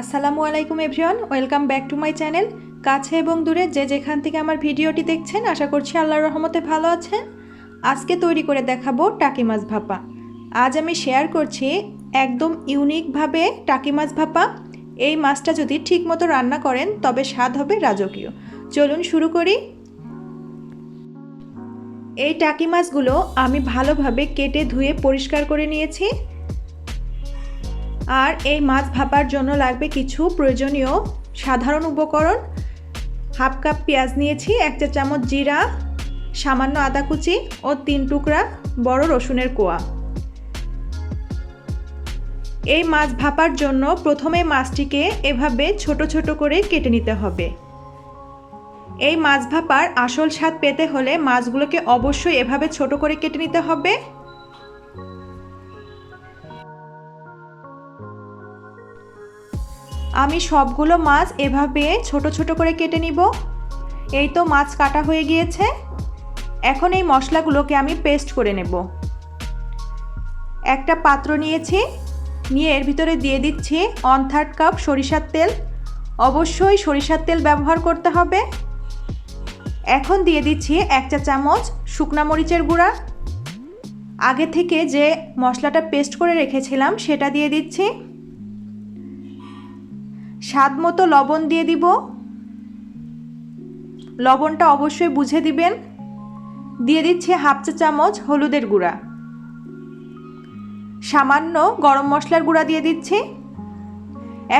আসসালামু আলাইকুম everyone, welcome back to my channel. কাছে এবং দূরে যে যেখান থেকে আমার ভিডিওটি দেখছেন, আশা করছি আল্লাহর রহমতে ভালো আছেন। আজকে তৈরি করে দেখাবো টাকি মাছ ভাপা। আজ আমি শেয়ার করছি একদম ইউনিকভাবে টাকি মাছ ভাপা। এই মাছটা যদি ঠিকমতো রান্না করেন, তবে স্বাদ হবে রাজকীয়। চলুন শুরু করি। এই টাকি মাছগুলো আমি ভালোভাবে কেটে ধুয়ে পরিষ্কার করে নিয়েছি। আর এই মাছ ভাপার জন্য লাগবে কিছু প্রয়োজনীয় সাধারণ উপকরণ। হাফ কাপ পেঁয়াজ নিয়েছি, এক চা চামচ জিরা, সামান্য আদা কুচি ও তিন টুকরা বড় রসুনের কোয়া। এই মাছ ভাপার জন্য প্রথমে মাছটিকে এভাবে ছোট ছোট করে কেটে নিতে হবে। এই মাছ ভাপার আসল স্বাদ পেতে হলে মাছগুলোকে অবশ্যই এভাবে ছোট করে কেটে নিতে হবে। আমি সবগুলো মাছ এভাবে ছোট ছোট করে কেটে নিব। এই তো মাছ কাটা হয়ে গিয়েছে। এখন এই মশলাগুলোকে আমি পেস্ট করে নেব। একটা পাত্র নিয়েছি। নিয়ে এর ভিতরে দিয়ে দিচ্ছি ওয়ান থার্ড কাপ সরিষার তেল। অবশ্যই সরিষার তেল ব্যবহার করতে হবে। এখন দিয়ে দিচ্ছি এক চা চামচ শুকনা মরিচের গুঁড়া। আগে থেকে যে মশলাটা পেস্ট করে রেখেছিলাম সেটা দিয়ে দিচ্ছি। স্বাদ মতো লবণ দিয়ে দিব। লবণটা অবশ্যই বুঝে দিবেন। দিয়ে দিচ্ছি হাফ চা চামচ হলুদের গুঁড়া। সামান্য গরম মশলার গুঁড়া দিয়ে দিচ্ছি।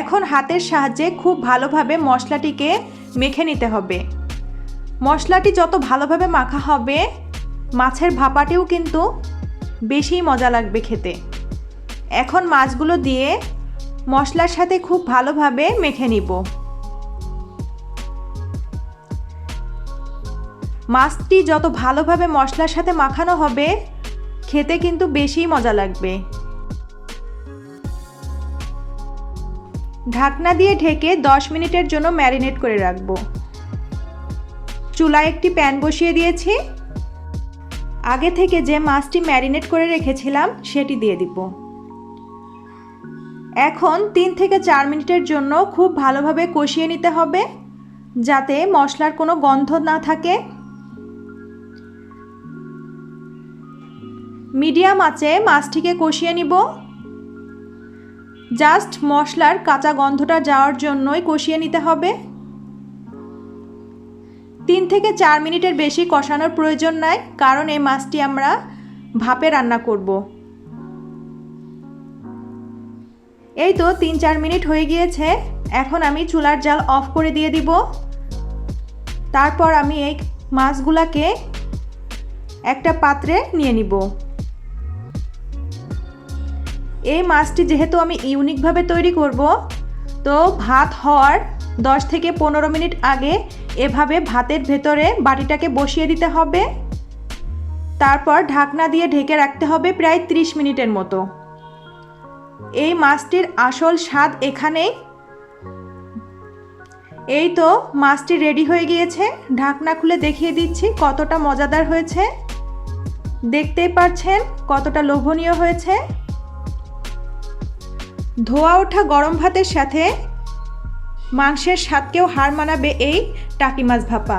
এখন হাতের সাহায্যে খুব ভালোভাবে মশলাটিকে মেখে নিতে হবে। মশলাটি যত ভালোভাবে মাখা হবে, মাছের ভাপাটিও কিন্তু বেশি মজা লাগবে খেতে। এখন মাছগুলো দিয়ে মশলার সাথে খুব ভালোভাবে মেখে নিব। মাছটি যত ভালোভাবে মশলার সাথে মাখানো হবে, খেতে কিন্তু বেশি মজা লাগবে। ঢাকনা দিয়ে ঢেকে 10 মিনিটের জন্য ম্যারিনেট করে রাখব। চুলায় একটি প্যান বসিয়ে দিয়েছি। আগে থেকে যে মাছটি ম্যারিনেট করে রেখেছিলাম, সেটি দিয়ে দিব। এখন তিন থেকে চার মিনিটের জন্য খুব ভালোভাবে কষিয়ে নিতে হবে, যাতে মশলার কোনো গন্ধ না থাকে। মিডিয়াম আঁচে মাছটিকে কষিয়ে নিব। জাস্ট মশলার কাঁচা গন্ধটা যাওয়ার জন্যই কষিয়ে নিতে হবে। তিন থেকে চার মিনিটের বেশি কষানোর প্রয়োজন নাই, কারণ এই মাছটি আমরা ভাপে রান্না করব। এই তো তিন চার মিনিট হয়ে গিয়েছে, এখন আমি চুলার জাল অফ করে দিয়ে দিব। তারপর আমি এই মাছগুলাকে একটা পাত্রে নিয়ে নিব। এই মাছটি যেহেতু আমি ইউনিকভাবে তৈরি করব, তো ভাত হওয়ার দশ থেকে পনেরো মিনিট আগে এভাবে ভাতের ভেতরে বাটিটাকে বসিয়ে দিতে হবে। তারপর ঢাকনা দিয়ে ঢেকে রাখতে হবে প্রায় 30 মিনিটের মতো। এই মাছটির আসল স্বাদ এখানেই এই তো, মাছটি রেডি হয়ে গিয়েছে। ঢাকনা খুলে দেখিয়ে দিচ্ছি কতটা মজাদার হয়েছে। দেখতেই পাচ্ছেন কতটা লোভনীয় হয়েছে। ধোয়া ওঠা গরম ভাতের সাথে মাংসের স্বাদকেও হার মানাবে এই টাকি মাছ ভাপা।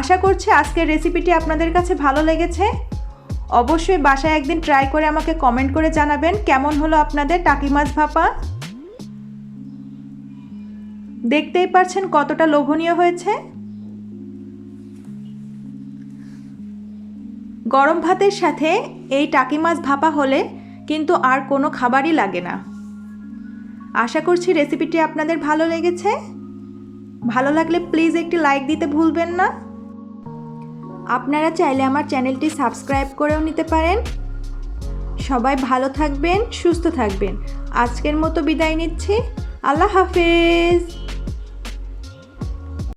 আশা করছি আজকের রেসিপিটি আপনাদের কাছে ভালো লেগেছে। অবশ্যই বাসায় একদিন ট্রাই করে আমাকে কমেন্ট করে জানাবেন কেমন হলো আপনাদের টাকি মাছ ভাপা। দেখতেই পারছেন কতটা লোভনীয় হয়েছে। গরম ভাতের সাথে এই টাকি মাছ ভাপা হলে কিন্তু আর কোনো খাবারই লাগে না। আশা করছি রেসিপিটি আপনাদের ভালো লেগেছে। ভালো লাগলে প্লিজ একটি লাইক দিতে ভুলবেন না। আপনারা চাইলে আমার চ্যানেলটি সাবস্ক্রাইব করেও নিতে পারেন। সবাই ভালো থাকবেন, সুস্থ থাকবেন। আজকের মতো বিদায় নিচ্ছি। আল্লাহ হাফেজ।